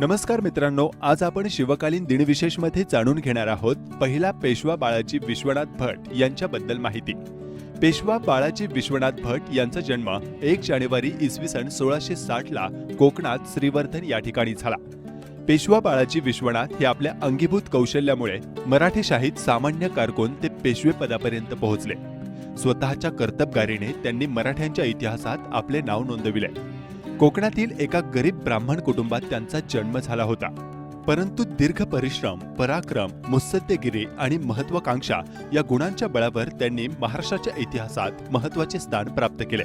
नमस्कार मित्रांनो आज आपण शिवकालीन दिनविशेषमध्ये जाणून घेणार आहोत पहिला पेशवा बाळाजी विश्वनाथ भट यांच्याबद्दल माहिती. पेशवा बाळाजी विश्वनाथ भट यांचा जन्म एक जानेवारी इसवी सन सोळाशे साठ ला कोकणात श्रीवर्धन या ठिकाणी झाला. पेशवा बाळाजी विश्वनाथ हे आपल्या अंगीभूत कौशल्यामुळे मराठीशाहीत सामान्य कारकून ते पेशवे पदापर्यंत पोहोचले. स्वतःच्या कर्तबगारीने त्यांनी मराठ्यांच्या इतिहासात आपले नाव नोंदविले. कोकणातील एका गरीब ब्राह्मण कुटुंबात त्यांचा जन्म झाला होता. परंतु दीर्घ परिश्रम पराक्रम मुत्सद्देगिरी आणि महत्वाकांक्षा या गुणांच्या बळावर त्यांनी महाराष्ट्राच्या इतिहासात महत्त्वाचे स्थान प्राप्त केले.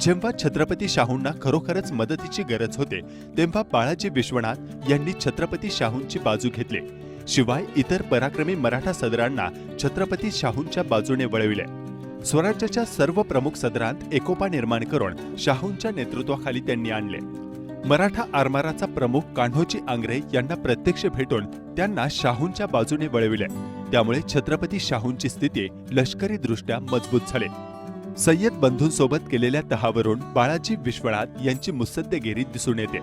जेव्हा छत्रपती शाहूंना खरोखरच मदतीची गरज होते तेव्हा बाळाजी विश्वनाथ यांनी छत्रपती शाहूंची बाजू घेतली. शिवाय इतर पराक्रमी मराठा सदरांना छत्रपती शाहूंच्या बाजूने वळविले. स्वराज्याच्या सर्व प्रमुख सदरांत एकोपा निर्माण करून शाहूंच्या नेतृत्वाखाली त्यांनी आणले. मराठा आरमाराचा प्रमुख कान्होजी आंग्रे यांना प्रत्यक्ष भेटून त्यांना शाहूंच्या बाजूने वळविले. त्यामुळे छत्रपती शाहूंची स्थिती लष्करी दृष्ट्या मजबूत झाली. सय्यद बंधूंसोबत केलेल्या तहावरून बाळाजी विश्वनाथ यांची मुसद्देगिरी दिसून येते.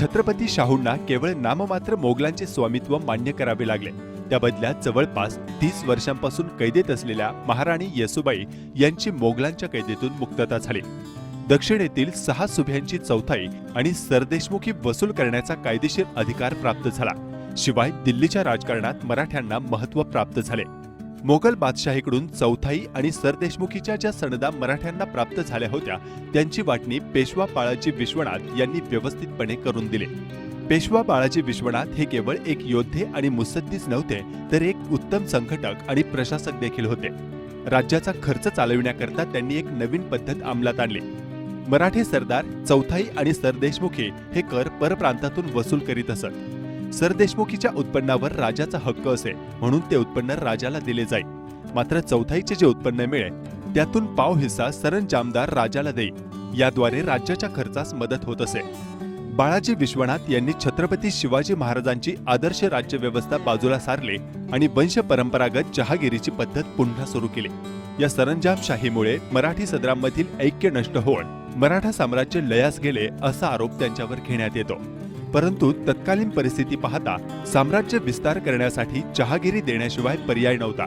छत्रपती शाहूंना केवळ नाममात्र मोगलांचे स्वामित्व मान्य करावे लागले. त्या बदल्यात जवळपास तीस वर्षांपासून कैदेत असलेल्या महाराणी येसुबाई यांची मोगलांच्या कैदेतून मुक्तता झाली. दक्षिणेतील सहा सुभ्यांची चौथाई आणि सरदेशमुखी वसूल करण्याचा कायदेशीर अधिकार प्राप्त झाला. शिवाय दिल्लीच्या राजकारणात मराठ्यांना महत्त्व प्राप्त झाले. मोगल बादशाहीकडून चौथाई आणि सरदेशमुखीच्या ज्या सणदा मराठ्यांना प्राप्त झाल्या होत्या त्यांची वाटणी पेशवा पाळाजी विश्वनाथ यांनी व्यवस्थितपणे करून दिली. पेशवा बाळाजी विश्वनाथ हे केवळ एक योद्धे आणि मुसद्दीच नव्हते तर एक उत्तम संघटक आणि प्रशासक देखील होते. राज्याचा खर्च चालविण्याकरता त्यांनी एक नवीन पद्धत अंमलात आणली. मराठी सरदार चौथाई आणि सरदेशमुखी हे कर परप्रांतातून वसूल करीत असत. सरदेशमुखीच्या उत्पन्नावर राजाचा हक्क असे म्हणून ते उत्पन्न राजाला दिले जाई. मात्र चौथाईचे जे उत्पन्न मिळे त्यातून पाव हिस्सा सरंजामदार राजाला देई. याद्वारे राज्याच्या खर्चास मदत होत असे. बाळाजी विश्वनाथ यांनी छत्रपती शिवाजी महाराजांची आदर्श राज्यव्यवस्था बाजूला सारली आणि वंश परंपरागत जहागिरीची पद्धत पुन्हा सुरू केली. या सरंजामशाहीमुळे मराठी सदरांमधील ऐक्य नष्ट होऊन मराठा साम्राज्य लयास गेले असा आरोप त्यांच्यावर घेण्यात येतो. परंतु तत्कालीन परिस्थिती पाहता साम्राज्य विस्तार करण्यासाठी जहागिरी देण्याशिवाय पर्याय नव्हता.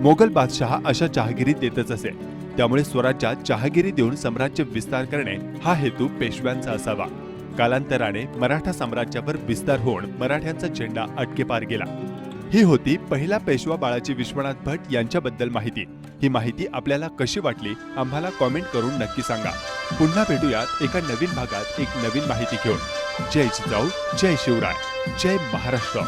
मोगल बादशहा अशा जहागिरी देतच असे. त्यामुळे स्वराज्यात जहागिरी देऊन साम्राज्य विस्तार करणे हा हेतू पेशव्यांचा असावा. कालांतराने मराठा साम्राज्यावर विस्तार होऊन मराठ्यांचा झेंडा अटकेपार गेला. ही होती पहिला पेशवा बाळाजी विश्वनाथ भट यांच्याबद्दल माहिती. ही माहिती आपल्याला कशी वाटली आम्हाला कॉमेंट करून नक्की सांगा. पुन्हा भेटूयात एका नवीन भागात एक नवीन माहिती घेऊन. जय जिजाऊ जय शिवराय जय महाराष्ट्र.